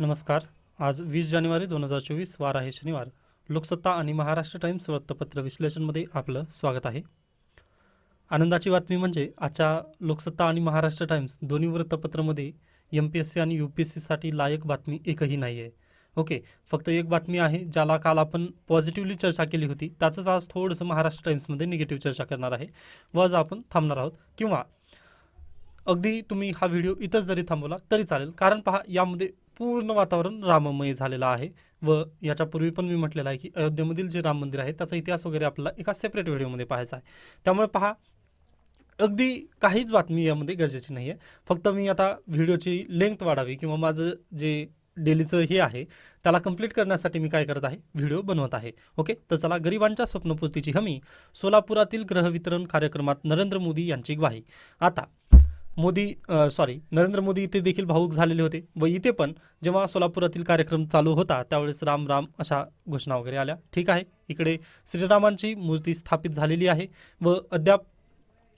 नमस्कार. आज वीस जानेवारी दोन हजार चोवीस वार आहे शनिवार. लोकसत्ता आणि महाराष्ट्र टाइम्स वृत्तपत्र विश्लेषणमध्ये आपलं स्वागत आहे. आनंदाची बातमी म्हणजे आजच्या लोकसत्ता आणि महाराष्ट्र टाइम्स दोन्ही वृत्तपत्रामध्ये एम पी एस सी आणि यू पी एस सीसाठी लायक बातमी एकही नाही आहे ओके फक्त एक बातमी आहे ज्याला काल आपण पॉझिटिव्हली चर्चा केली होती. त्याचंच आज थोडंसं महाराष्ट्र टाइम्समध्ये निगेटिव्ह चर्चा करणार आहे. व आज आपण थांबणार आहोत. किंवा अगदी तुम्ही हा व्हिडिओ इथंच जरी थांबवला तरी चालेल. कारण पहा यामध्ये पूर्ण वातावरण राममय झालेलं आहे. व याच्यापूर्वी पण मी म्हटलेलं आहे की अयोध्येमधील जे राम मंदिर आहे त्याचा इतिहास वगैरे आपल्याला एका सेपरेट व्हिडिओमध्ये पाहायचा आहे. त्यामुळे पहा अगदी काहीच बातमी यामध्ये गरजेची नाही आहे फक्त मी आता व्हिडिओची लेंथ वाढावी किंवा माझं जे डेलीचं हे आहे त्याला कंप्लीट करण्यासाठी मी काय करत आहे? व्हिडिओ बनवत आहे. ओके? तर चला गरिबांच्या स्वप्नपूर्तीची हमी सोलापुरातील ग्रहवितरण कार्यक्रमात नरेंद्र मोदी यांची ग्वाही. आता मोदी सॉरी नरेंद्र मोदी इथे देखील भाऊक झालेले होते व इथे पण जेव्हा सोलापुरातील कार्यक्रम चालू होता त्यावेळेस राम राम अशा घोषणा वगैरे आल्या. ठीक आहे इकडे श्रीरामांची मूर्ती स्थापित झालेली आहे व अद्याप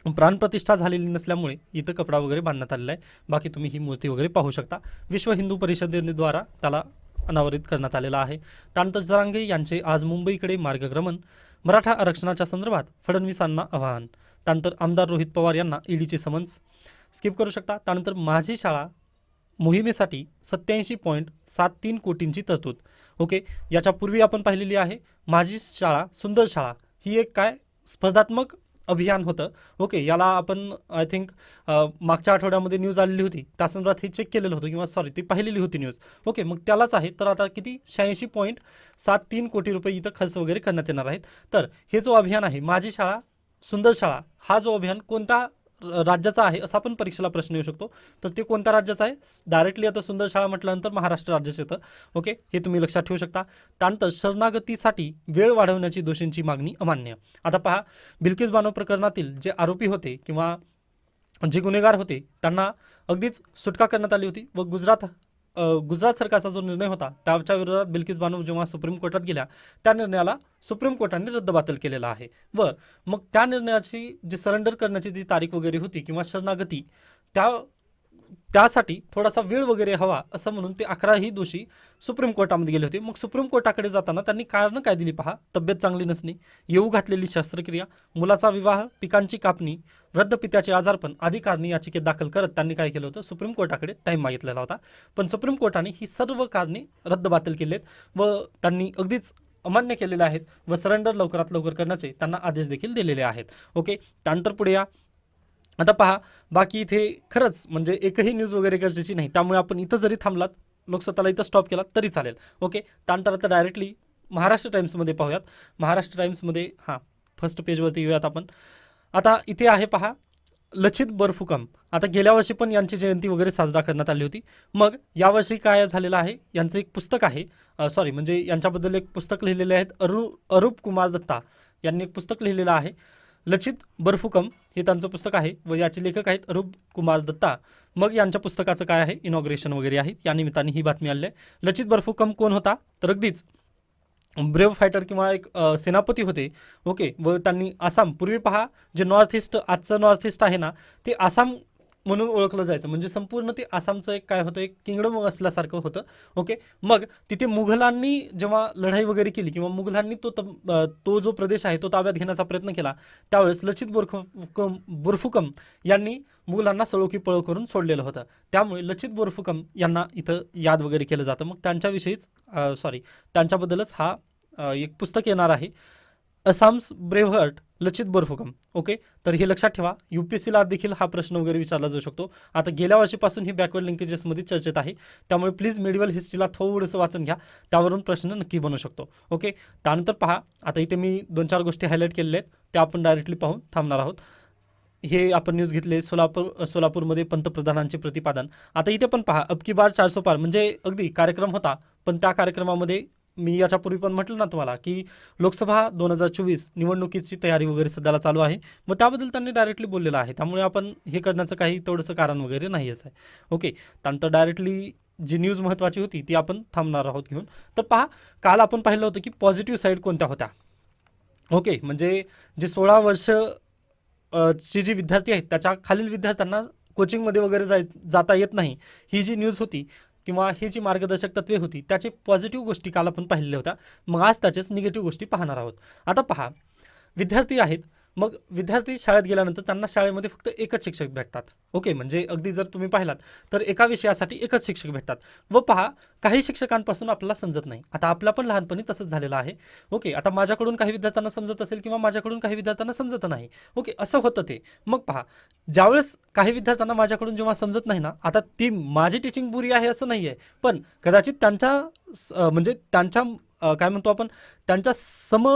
प्राणप्रतिष्ठा झालेली नसल्यामुळे इथं कपडा वगैरे बांधण्यात आलेला आहे. बाकी तुम्ही ही मूर्ती वगैरे पाहू शकता. विश्व हिंदू परिषदेद्वारा त्याला अनावरित करण्यात आलेला आहे. त्यानंतर जरांगे यांचे आज मुंबईकडे मार्गक्रमण. मराठा आरक्षणाच्या संदर्भात फडणवीसांना आवाहन. त्यानंतर आमदार रोहित पवार यांना ईडीचे समन्स. स्किप करू शकता. त्यानंतर माझी शाळा मोहिमेसाठी सत्याऐंशी पॉईंट सात तीन कोटींची तरतूद. ओके? याच्यापूर्वी आपण पाहिलेली आहे माझी शाळा सुंदर शाळा ही एक काय? स्पर्धात्मक अभियान होतं. ओके? याला आपण आय थिंक मागच्या आठवड्यामध्ये न्यूज आलेली होती. त्या संदर्भात हे चेक केलेलं होतं किंवा सॉरी ती पाहिलेली होती न्यूज ओके? मग त्यालाच आहे. तर आता किती? शहाऐंशी पॉईंट सात तीन कोटी रुपये इथं खर्च वगैरे करण्यात येणार आहेत. तर हे जो अभियान आहे माझी शाळा सुंदर शाळा हा जो अभियान कोणता राज्याचा आहे असा पण परीक्षेला प्रश्न येऊ शकतो. तर ते कोणत्या राज्याचा आहे? डायरेक्टली आता सुंदर शाळा म्हटल्यानंतर महाराष्ट्र राज्याचं येतं. ओके हे तुम्ही लक्षात ठेवू शकता. त्यानंतर शरणागतीसाठी वेळ वाढवण्याची दोषींची मागणी अमान्य. आता पहा बिल्किस बानो प्रकरणातील जे आरोपी होते किंवा जे गुन्हेगार होते त्यांना अगदीच सुटका करण्यात आली होती व गुजरात गुजरात सरकारचा जो निर्णय होता त्याच्या विरोधात बिल्किस बानो जेव्हा सुप्रीम कोर्टात गेल्या त्या निर्णयाला सुप्रीम कोर्टाने रद्दबातल केलेला आहे. व मग त्या निर्णयाची जी सरेंडर करण्याची जी तारीख वगैरे होती किंवा शरणागती त्या त्यासाठी थोडासा वेळ वगैरे हवा असं म्हणून ते अकराही दोषी सुप्रीम कोर्टामध्ये गेले होते. मग सुप्रीम कोर्टाकडे जाताना त्यांनी कारणं काय दिली पहा? तब्येत चांगली नसणे येऊ घातलेली शस्त्रक्रिया मुलाचा विवाह पिकांची कापणी वृद्ध पित्याचे आजारपण आदी कारणे याचिकेत दाखल करत त्यांनी काय केलं होतं? सुप्रीम कोर्टाकडे टाईम मागितलेला होता. पण सुप्रीम कोर्टाने ही सर्व कारणे रद्दबातल आहेत व त्यांनी अगदीच अमान्य केलेले आहेत व सरेंडर लवकरात लवकर करण्याचे त्यांना आदेश देखील दिलेले आहेत. ओके? त्यानंतर पुढे या. आता पहा बाकी इथे खरंच म्हणजे एकही न्यूज वगैरे गरजेची नाही. त्यामुळे आपण इथं जरी थांबलात लोकसत्ताला इथं स्टॉप केला तरी चालेल. ओके त्यानंतर आता डायरेक्टली महाराष्ट्र टाईम्समध्ये पाहूयात. महाराष्ट्र टाईम्समध्ये हां फर्स्ट पेजवरती येऊयात आपण. आता इथे आहे पहा लचित बर्फुकम. आता गेल्या वर्षी पण यांची जयंती वगैरे साजरा करण्यात आली होती. मग यावर्षी काय झालेलं आहे? यांचं एक पुस्तक आहे. सॉरी म्हणजे यांच्याबद्दल एक पुस्तक लिहिलेले आहेत अरु अरूप कुमार दत्ता. यांनी एक पुस्तक लिहिलेलं आहे. लचित बर्फुकम हे त्यांचं पुस्तक आहे व याचे लेखक आहेत अरूप कुमार दत्ता. मग यांच्या पुस्तकाचं काय आहे? इनॉग्रेशन वगैरे आहे या निमित्ताने ही बातमी आली आहे. लचित बर्फुकम कोण होता? तर अगदीच ब्रेव फायटर किंवा एक सेनापती होते. ओके व त्यांनी आसाम पूर्वी पहा जे नॉर्थ ईस्ट आजचं नॉर्थ ईस्ट आहे ना ते आसाम म्हणून ओळखलं जायचं. म्हणजे संपूर्ण ते आसामचं एक काय होतं एक किंगडम असल्यासारखं होतं. ओके मग तिथे मुघलांनी जेव्हा लढाई वगैरे केली किंवा मुघलांनी तो तब तो जो प्रदेश आहे तो ताब्यात घेण्याचा प्रयत्न केला त्यावेळेस लचित बोरफुकम बोरफुकम यांनी मुघलांना सळोखी पळो करून सोडलेलं होतं. त्यामुळे लचित बोरफुकम यांना इथं याद वगैरे केलं जातं. मग त्यांच्याविषयीच सॉरी त्यांच्याबद्दलच हा एक पुस्तक येणार आहे. Assam's braveheart Lachit Borphukan okay? तर हे लक्षात ठेवा यू पी एस सीला देखील हा प्रश्न वगैरे विचारला जाऊ शकतो. आता गेल्या वर्षीपासून ही बॅकवर्ड लिंकेजेसमध्ये चर्चेत आहे त्यामुळे प्लीज मिडिवल हिस्ट्रीला थोडंसं वाचून घ्या त्यावरून प्रश्न नक्की बनू शकतो ओके? त्यानंतर पहा आता इथे मी दोन चार गोष्टी हायलाईट केलेल्या आहेत त्या आपण डायरेक्टली पाहून थांबणार आहोत. हे आपण न्यूज घेतले सोलापूर सोलापूरमध्ये पंतप्रधानांचे प्रतिपादन. आता इथे पण पहा अबकी बार चारसो पार म्हणजे अगदी कार्यक्रम होता पण त्या कार्यक्रमामध्ये मी याच्यापूर्वी पण म्हटलं ना तुम्हाला की लोकसभा दोन हजार चोवीस निवडणुकीची तयारी वगैरे सध्याला चालू आहे. मग त्याबद्दल त्यांनी डायरेक्टली बोललेलं आहे. त्यामुळे आपण हे करण्याचं काही तेवढंसं कारण वगैरे नाहीच आहे. ओके. त्यानंतर डायरेक्टली जी न्यूज महत्त्वाची होती ती आपण थांबणार आहोत घेऊन. तर पहा काल आपण पाहिलं होतं की पॉझिटिव्ह साईड कोणत्या होत्या? ओके. म्हणजे जे सोळा वर्ष ची जी विद्यार्थी आहेत त्याच्या खालील विद्यार्थ्यांना कोचिंगमध्ये वगैरे जाय जाता येत नाही. ही जी न्यूज होती किंवा हे जी मार्गदर्शक तत्वे होती त्याचे पॉझिटिव्ह गोष्टी काल आपण पाहिलेल्या होत्या. मग आज त्याचेच निगेटिव्ह गोष्टी पाहणार आहोत. आता पहा विद्यार्थी आहेत मग विद्यार्थी शाळेत गेल्यानंतर त्यांना शाळेमध्ये फक्त एकच शिक्षक भेटतात. ओके म्हणजे अगदी जर तुम्ही पाहिलात तर एका विषयासाठी एकच शिक्षक भेटतात. व पहा काही शिक्षकांपासून आपल्याला समजत नाही. आता आपला पण लहानपणी तसंच झालेलं आहे. ओके आता माझ्याकडून काही विद्यार्थ्यांना समजत असेल किंवा माझ्याकडून काही विद्यार्थ्यांना समजत नाही. ओके असं होतं ते. मग पहा ज्यावेळेस काही विद्यार्थ्यांना माझ्याकडून जेव्हा समजत नाही ना आता ती माझी टीचिंग बुरी आहे असं नाही आहे पण कदाचित त्यांच्या स- म्हणजे त्यांच्या काय म्हणतो आपण त्यांच्या सम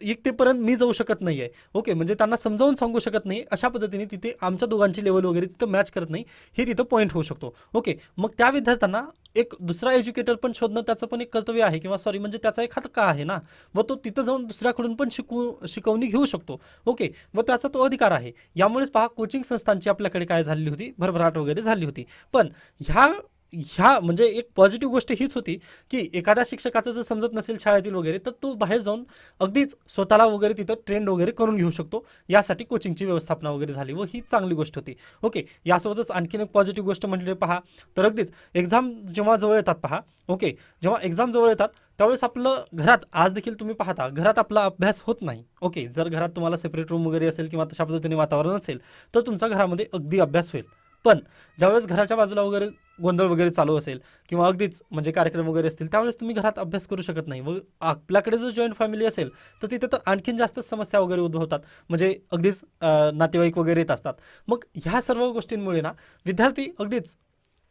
एकतेपर्यंत मी जाऊ शकत नाही आहे ओके म्हणजे त्यांना समजावून सांगू शकत नाही. अशा पद्धतीने तिथे आमच्या दोघांची लेवल वगैरे तिथं मॅच करत नाही. हे तिथं पॉईंट होऊ शकतो. ओके मग त्या विद्यार्थ्यांना एक दुसरा एज्युकेटर पण शोधणं त्याचं पण एक कर्तव्य आहे किंवा सॉरी म्हणजे त्याचा एक हक्क आहे ना? व तो तिथं जाऊन दुसऱ्याकडून पण शिकवू शिकवणी घेऊ शकतो. ओके व त्याचा तो अधिकार आहे. यामुळेच पहा कोचिंग संस्थांची आपल्याकडे काय झालेली होती? भरभराट वगैरे झाली होती. पण ह्या ह्या म्हणजे एक पॉझिटिव्ह गोष्ट हीच होती की एखाद्या शिक्षकाचं जर समजत नसेल शाळेतील वगैरे तर तो बाहेर जाऊन अगदीच स्वतःला वगैरे तिथं ट्रेंड वगैरे करून घेऊ शकतो. यासाठी कोचिंगची व्यवस्थापना वगैरे झाली व ही चांगली गोष्ट होती. ओके यासोबतच आणखीन एक पॉझिटिव्ह गोष्ट म्हणजे पहा तर अगदीच एक्झाम जेव्हा जवळ येतात पहा ओके जेव्हा एक्झाम जवळ येतात त्यावेळेस आपलं घरात आज देखील तुम्ही पाहता घरात आपला अभ्यास होत नाही. ओके जर घरात तुम्हाला सेपरेट रूम वगैरे असेल किंवा तशा पद्धतीने वातावरण असेल तर तुमचा घरामध्ये अगदी अभ्यास होईल. पण ज्यावेळेस घराच्या बाजूला वगैरे गोंधळ वगैरे चालू असेल किंवा अगदीच म्हणजे कार्यक्रम वगैरे असतील त्यावेळेस तुम्ही घरात अभ्यास करू शकत नाही. व आपल्याकडे जर जॉईंट फॅमिली असेल तर तिथे तर आणखीन जास्त समस्या वगैरे उद्भवतात. म्हणजे अगदीच नातेवाईक वगैरे येत असतात. मग ह्या सर्व गोष्टींमुळे ना विद्यार्थी अगदीच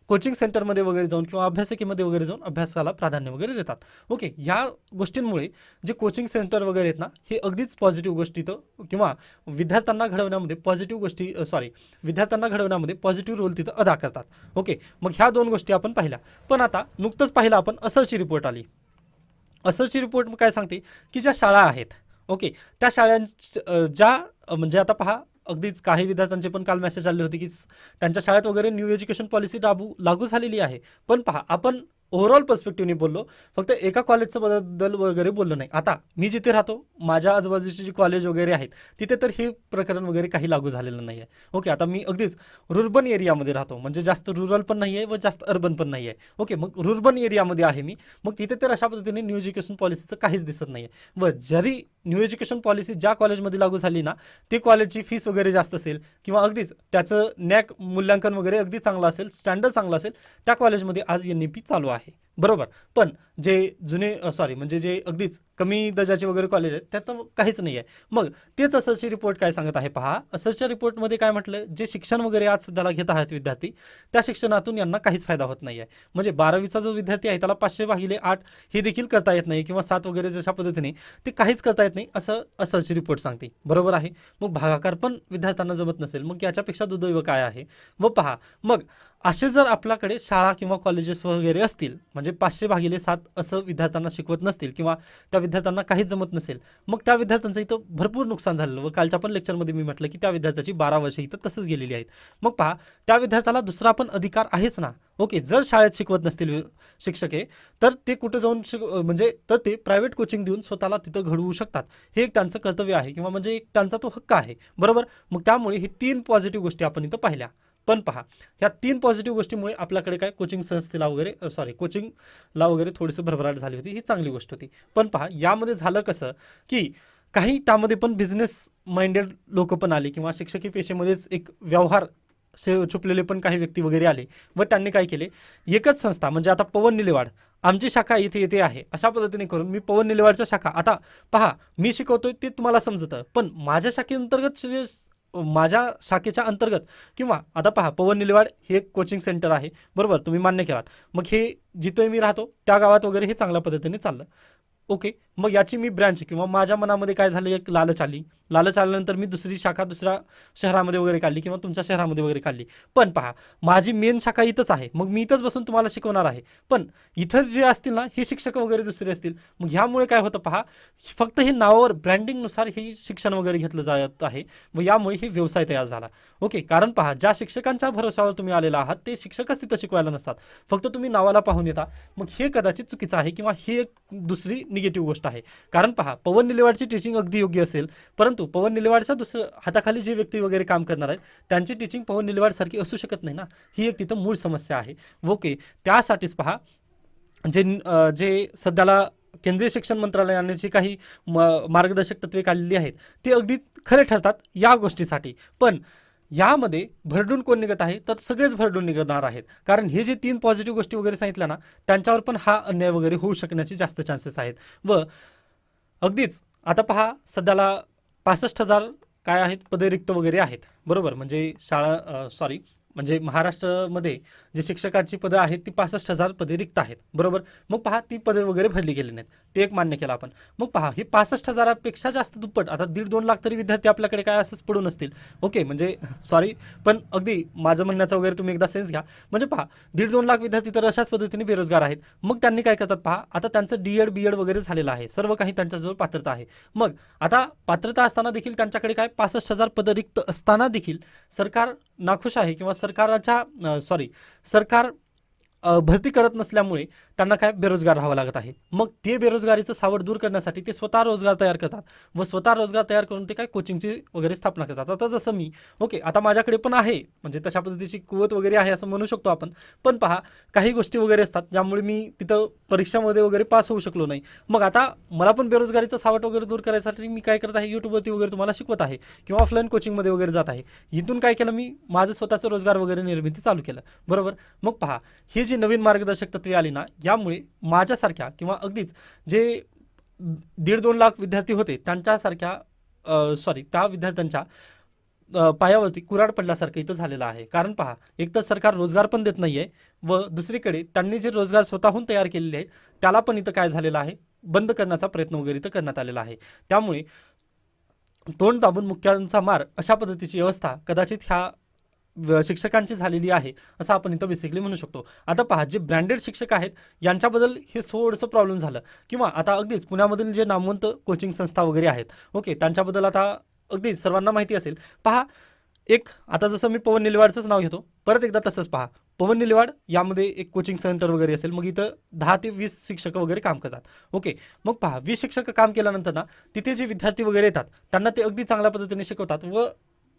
कोचिंग सेंटरमध्ये वगैरे जाऊन किंवा अभ्यासिकेमध्ये वगैरे जाऊन अभ्यासाला प्राधान्य वगैरे देतात. ओके ह्या गोष्टींमुळे जे कोचिंग सेंटर वगैरे आहेत ना हे अगदीच पॉझिटिव्ह गोष्टी तर किंवा विद्यार्थ्यांना घडवण्यामध्ये पॉझिटिव्ह गोष्टी सॉरी विद्यार्थ्यांना घडवण्यामध्ये पॉझिटिव्ह रोल तिथं अदा करतात. ओके मग ह्या दोन गोष्टी आपण पाहिल्या. पण आता नुकतंच पाहिलं आपण असरची रिपोर्ट आली. असरची रिपोर्ट काय सांगते? की ज्या शाळा आहेत ओके त्या शाळां ज्या म्हणजे आता पहा अगदीच काही विद्यार्थ्यांचे पण काल मेसेज आले होते की त्यांच्या शाळेत वगैरे न्यू एज्युकेशन पॉलिसी लागू लागू झालेली आहे. पण पहा आपण ओव्हरऑल पर्स्पेक्टिव्हने बोललो फक्त एका कॉलेजचं बद्दल वगैरे बोललो नाही. आता मी जिथे राहतो माझ्या आजूबाजूची जी कॉलेज वगैरे आहेत तिथे तर हे प्रकरण वगैरे काही लागू झालेलं नाही आहे ओके आता मी अगदीच रुर्बन एरियामध्ये राहतो म्हणजे जास्त रुरल पण नाही आहे व जास्त अर्बन पण नाही आहे ओके मग रुर्बन एरियामध्ये आहे मी मग तिथे तर अशा पद्धतीने न्यू एज्युकेशन पॉलिसीचं काहीच दिसत नाही आहे व जरी न्यू एज्युकेशन पॉलिसी ज्या कॉलेजमध्ये लागू झाली ना ते कॉलेजची फीस वगैरे जास्त असेल किंवा अगदीच त्याचं नॅक मूल्यांकन वगैरे अगदी चांगलं असेल स्टँडर्ड चांगलं असेल त्या कॉलेजमध्ये आज एन ई पी चालू आहे. आहे बरोबर. पण जे जुने सॉरी म्हणजे जे अगदीच कमी दर्जाचे वगैरे कॉलेज आहेत त्यात काहीच नाही आहे मग तेच असंची रिपोर्ट काय सांगत आहे पहा. असंच्या रिपोर्टमध्ये काय म्हटलं जे शिक्षण वगैरे आज सध्याला घेत आहेत विद्यार्थी त्या शिक्षणातून यांना काहीच फायदा होत नाही आहे म्हणजे बारावीचा जो विद्यार्थी आहे त्याला पाचशे भागिले आठ हे देखील करता येत नाही किंवा सात वगैरे जशा पद्धतीने ते काहीच करता येत नाही असं असंची रिपोर्ट सांगते. बरोबर आहे? मग भागाकार पण विद्यार्थ्यांना जमत नसेल मग याच्यापेक्षा दुर्दैव काय आहे? व पहा मग असे जर आपल्याकडे शाळा किंवा कॉलेजेस वगैरे असतील म्हणजे म्हणजे पाचशे भागिले सात असं विद्यार्थ्यांना शिकवत नसतील किंवा त्या विद्यार्थ्यांना काहीच जमत नसेल मग त्या विद्यार्थ्यांचं इथं भरपूर नुकसान झालेलं. व कालच्या पण लेक्चरमध्ये मी म्हटलं की त्या विद्यार्थ्याची बारा वर्ष इथं तसंच गेलेली आहेत. मग पहा त्या विद्यार्थ्याला दुसरा पण अधिकार आहेच ना? ओके जर शाळेत शिकवत नसतील शिक्षके तर ते कुठं जाऊन शिक म्हणजे तर ते प्रायव्हेट कोचिंग देऊन स्वतःला तिथं घडवू शकतात. हे एक त्यांचं कर्तव्य आहे किंवा म्हणजे एक त्यांचा तो हक्क आहे. बरोबर? मग त्यामुळे हे तीन पॉझिटिव्ह गोष्टी आपण इथं पाहिल्या. पण पहा ह्या तीन पॉझिटिव्ह गोष्टीमुळे आपल्याकडे काय कोचिंग संस्थेला वगैरे सॉरी कोचिंगला वगैरे थोडीसं भरभराट झाली होती ही चांगली गोष्ट होती. पण पहा यामध्ये झालं कसं की काही त्यामध्ये पण बिझनेस माइंडेड लोक पण आले किंवा शिक्षकी पेशेमध्येच एक व्यवहार से छुपलेले पण काही व्यक्ती वगैरे आले व त्यांनी काय केले एकच संस्था म्हणजे आता पवन निलेवाड आमची शाखा इथे येथे आहे अशा पद्धतीने करून मी पवन निलेवाडच्या शाखा आता पहा मी शिकवतोय ते तुम्हाला समजतं पण माझ्या शाखेअंतर्गत जे माझ्या शाखेच्या अंतर्गत किंवा आता पहा पवन निलवाड हे एक कोचिंग सेंटर आहे. बरोबर तुम्ही मान्य केलात. मग हे जिथे मी राहतो त्या गावात वगैरे हे चांगल्या पद्धतीने चाललं. ओके मग याची मी ब्रँच किंवा माझ्या मनामध्ये काय झालं एक लालच आली. लालच आल्यानंतर मी दुसरी शाखा दुसऱ्या शहरामध्ये वगैरे काढली किंवा तुमच्या शहरामध्ये वगैरे काढली. पण पहा माझी मेन शाखा इथंच आहे. मग मी इथंच बसून तुम्हाला शिकवणार आहे. पण इथं जे असतील ना हे शिक्षक वगैरे दुसरे असतील. मग ह्यामुळे काय होतं पहा फक्त हे नावावर ब्रँडिंगनुसार हे शिक्षण वगैरे घेतलं जात आहे. व यामुळे हे व्यवसाय तयार झाला. ओके कारण पहा ज्या शिक्षकांच्या भरोशावर तुम्ही आलेला आहात ते शिक्षकच तिथं शिकवायला नसतात. फक्त तुम्ही नावाला पाहून येता. मग हे कदाचित चुकीचं आहे किंवा हे एक दुसरी निगेटिव्ह गोष्ट आहे. कारण पहा पवन निलेवाडची टीचिंग अगदी योग्य असेल परंतु पवन निलेवाडच्या दुसरं हाताखाली जे व्यक्ती वगैरे काम करणार आहेत त्यांची टीचिंग पवन निलेवाडसारखी असू शकत नाही ना? ही एक तिथं मूळ समस्या आहे. ओके त्यासाठीच पहा जे जे सध्याला केंद्रीय शिक्षण मंत्रालयाने जी काही म मार्गदर्शक तत्वे काढलेली आहेत ते अगदी खरे ठरतात या गोष्टीसाठी. पण यामध्ये भरडून कोण निघत आहे? तर सगळेच भरडून निघणार आहेत. कारण हे जे तीन पॉझिटिव्ह गोष्टी वगैरे सांगितल्या ना त्यांच्यावर पण हा अन्याय वगैरे होऊ शकण्याचे जास्त चान्सेस आहेत. व अगदीच आता पहा सध्याला पासष्ट हजार काय आहेत? पदे रिक्त वगैरे आहेत. बरोबर? म्हणजे शाळा सॉरी म्हणजे महाराष्ट्रामध्ये जे शिक्षकाची पदं आहेत ती पासष्ट हजार पदे रिक्त आहेत. बरोबर? मग पहा ती पदे वगैरे भरली गेली नाहीत. ते एक मान्य केलं आपण. मग पहा ही पासष्ट हजारापेक्षा जास्त दुप्पट आता दीड दोन लाख तरी विद्यार्थी आपल्याकडे काय असंच पडून असतील. ओके म्हणजे सॉरी पण अगदी माझं म्हणण्याचं वगैरे तुम्ही एकदा सेन्स घ्या. म्हणजे पहा दीड दोन लाख विद्यार्थी तर अशाच पद्धतीने बेरोजगार आहेत. मग त्यांनी काय करतात पहा आता त्यांचं डी एड बी एड वगैरे झालेलं आहे. सर्व काही त्यांच्याजवळ पात्रता आहे. मग आता पात्रता असताना देखील त्यांच्याकडे काय पासष्ट हजार पदं रिक्त असताना देखील सरकार नाखुश आहे किंवा सरकाराच्या सॉरी सरकार भरती करत नसल्यामुळे त्यांना काय बेरोजगार राहावं लागत आहे? मग ते बेरोजगारीचं सावट दूर करण्यासाठी ते स्वतः रोजगार तयार करतात व स्वतः रोजगार तयार करून ते काय कोचिंगची वगैरे स्थापना करतात. आता जसं मी ओके आता माझ्याकडे पण आहे म्हणजे तशा पद्धतीची कुवत वगैरे आहे असं म्हणू शकतो आपण. पण पहा काही गोष्टी वगैरे असतात ज्यामुळे मी तिथं परीक्षामध्ये वगैरे पास होऊ शकलो नाही. मग आता मला पण बेरोजगारीचं सावट वगैरे दूर करायसाठी मी काय करत आहे? यूट्यूबवरती वगैरे तुम्हाला शिकवत आहे किंवा ऑफलाईन कोचिंगमध्ये वगैरे जात आहे. इथून काय केलं मी? माझं स्वतःचं रोजगार वगैरे निर्मिती चालू केलं. बरोबर? मग पहा हे जे नवीन मार्गदर्शक तत्वे आली ना यामुळे माझ्यासारख्या किंवा अगदीच जे दीड दोन लाख विद्यार्थी होते त्यांच्यासारख्या सॉरी त्या विद्यार्थ्यांच्या पायावरती कुराड पडल्यासारखं इथं झालेलं आहे. कारण पहा एक तर सरकार रोजगार पण देत नाही आहे व दुसरीकडे त्यांनी जे रोजगार स्वतःहून तयार केलेले आहेत त्याला पण इथं काय झालेलं आहे? बंद करण्याचा प्रयत्न वगैरे इथं करण्यात आलेला आहे. त्यामुळे तोंड दाबून मुख्यांचा मार अशा पद्धतीची व्यवस्था कदाचित ह्या शिक्षकांची झालेली आहे असं आपण इथं बेसिकली म्हणू शकतो. आता पहा जे ब्रँडेड शिक्षक आहेत यांच्याबद्दल हे थोडंसं प्रॉब्लेम झालं. किंवा आता अगदीच पुण्यामधील जे नामवंत कोचिंग संस्था वगैरे आहेत ओके त्यांच्याबद्दल आता अगदी सर्वांना माहिती असेल. पहा एक आता जसं मी पवन निलवाडचंच नाव घेतो परत एकदा तसंच पहा. पवन निलवाड यामध्ये एक कोचिंग सेंटर वगैरे असेल मग इथं दहा ते वीस शिक्षक वगैरे काम करतात ओके मग पहा वीस शिक्षक काम केल्यानंतर ना तिथे जे विद्यार्थी वगैरे येतात त्यांना ते अगदी चांगल्या पद्धतीने शिकवतात व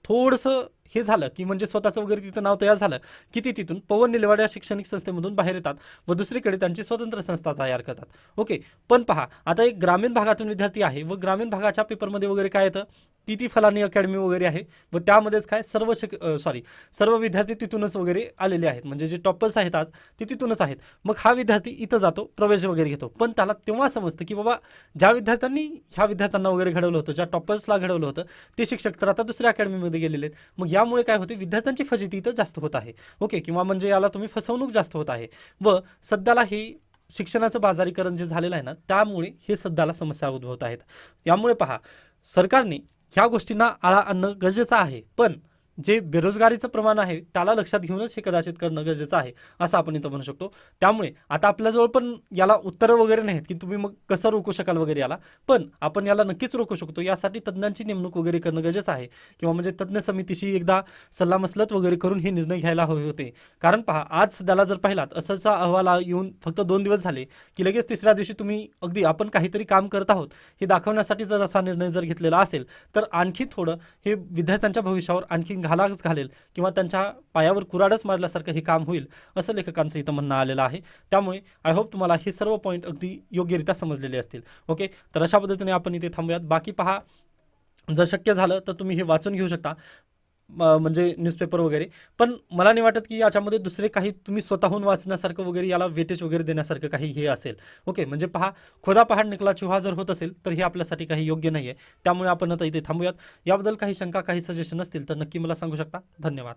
थोडंसं हे झालं की म्हणजे स्वतःचं वगैरे तिथं नाव तयार झालं की ती तिथून पवन निलवाड या शैक्षणिक संस्थेमधून बाहेर येतात व दुसरीकडे त्यांची स्वतंत्र संस्था तयार करतात. ओके पण पहा आता एक ग्रामीण भागातून विद्यार्थी आहे व ग्रामीण भागाच्या पेपरमध्ये वगैरे काय येतं? ती ती फलानी अकॅडमी वगैरे आहे व त्यामध्येच काय सर्व शिक सॉरी सर्व विद्यार्थी तिथूनच वगैरे आलेले आहेत. म्हणजे जे टॉपर्स आहेत आज ते तिथूनच आहेत. मग हा विद्यार्थी इथं जातो प्रवेश वगैरे घेतो. पण त्याला तेव्हा समजतं की बाबा ज्या विद्यार्थ्यांनी ह्या विद्यार्थ्यांना वगैरे घडवलं होतं ज्या टॉपर्सला घडवलं होतं ते शिक्षक तर आता दुसऱ्या अकॅडमीमध्ये गेलेले आहेत. मग यामुळे काय होते? विद्यार्थ्यांची फजिती इथं जास्त होत आहे. ओके किंवा म्हणजे याला तुम्ही फसवणूक जास्त होत आहे. व सध्याला ही शिक्षणाचं बाजारीकरण जे झालेलं आहे ना त्यामुळे हे सध्याला समस्या उद्भवत आहेत. यामुळे पहा सरकारने ह्या गोष्टींना आळा आणणं गरजेचं आहे. पण जे बेरोजगारीचं प्रमाण आहे त्याला लक्षात घेऊनच हे कदाचित करणं गरजेचं आहे असं आपण इथं म्हणू शकतो. त्यामुळे आता आपल्याजवळ पण याला उत्तरं वगैरे नाहीत की तुम्ही मग कसं रोखू शकाल वगैरे याला. पण आपण याला नक्कीच रोखू शकतो यासाठी तज्ज्ञांची नेमणूक वगैरे करणं गरजेचं आहे. किंवा म्हणजे तज्ज्ञ समितीशी एकदा सल्लामसलत वगैरे करून हे निर्णय घ्यायला हवे होते. कारण पहा आज सध्याला जर पाहिलात असंचा अहवाल येऊन फक्त दोन दिवस झाले की लगेच तिसऱ्या दिवशी तुम्ही अगदी आपण काहीतरी काम करत आहोत हे दाखवण्यासाठी जर असा निर्णय जर घेतलेला असेल तर आणखी थोडं हे विद्यार्थ्यांच्या भविष्यावर आणखी घालाच घालेल किंवा त्यांच्या पायावर कुराडच मारल्यासारखं हे काम होईल असं लेखकांचं इथं म्हणणं आलेलं आहे. त्यामुळे आय होप तुम्हाला हे सर्व पॉईंट अगदी योग्यरित्या समजलेले असतील. ओके तर अशा पद्धतीने आपण इथे थांबूयात. बाकी पहा जर शक्य झालं तर तुम्ही हे वाचून घेऊ शकता. म्हणजे न्यूजपेपर वगैरे. पण मला नाही वाटत की याच्यामध्ये दुसरे काही तुम्ही स्वतःहून वाचण्यासारखं वगैरे याला वेटेज वगैरे देण्यासारखं काही हे असेल. ओके म्हणजे पहा खोदा पहाड निकला चुहा जर होत असेल तर हे आपल्यासाठी काही योग्य नाही आहे त्यामुळे आपण आता इथे थांबूयात. याबद्दल काही शंका काही सजेशन असतील तर नक्की मला सांगू शकता. धन्यवाद.